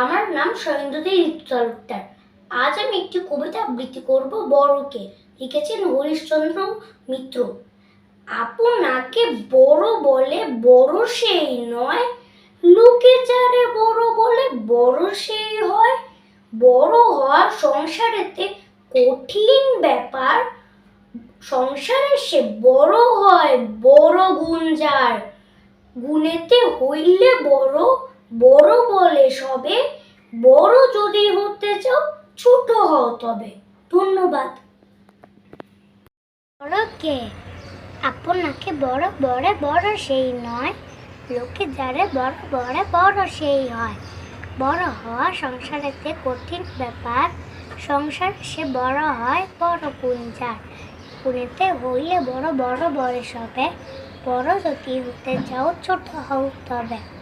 আমার নাম সৈন্দ্রদেব তালুকদার আজ আমি একটি কবিতা আবৃত্তি করব বড়কে। লিখেছেন হরিশ্চন্দ্র মিত্র। আপনাকে বড় বলে বড় সেই নয়, লোকে যারে বড় বলে বড় সেই হয়। বড় হওয়া সংসারেতে কঠিন ব্যাপার, সংসারে সে বড় হয় বড় গুণ যার। গুণেতে হইলে বড় বড় বলে সবে, বড় যদি হতে চাও, ছোট হও তবে। ধন্যবাদ। বড়কে আপনাকে বড় বড় বড় সেই নয়। লোকে যারে বড় বড় বড় সেই হয়। বড় হওয়া সংসারেতে কঠিন ব্যাপার, সংসার সে বড় হয়, বড় পুঞ্জার পুনেতে হইলে বড় বড় বড় সবে বড় যদি হতে চাও, ছোট হও তবে।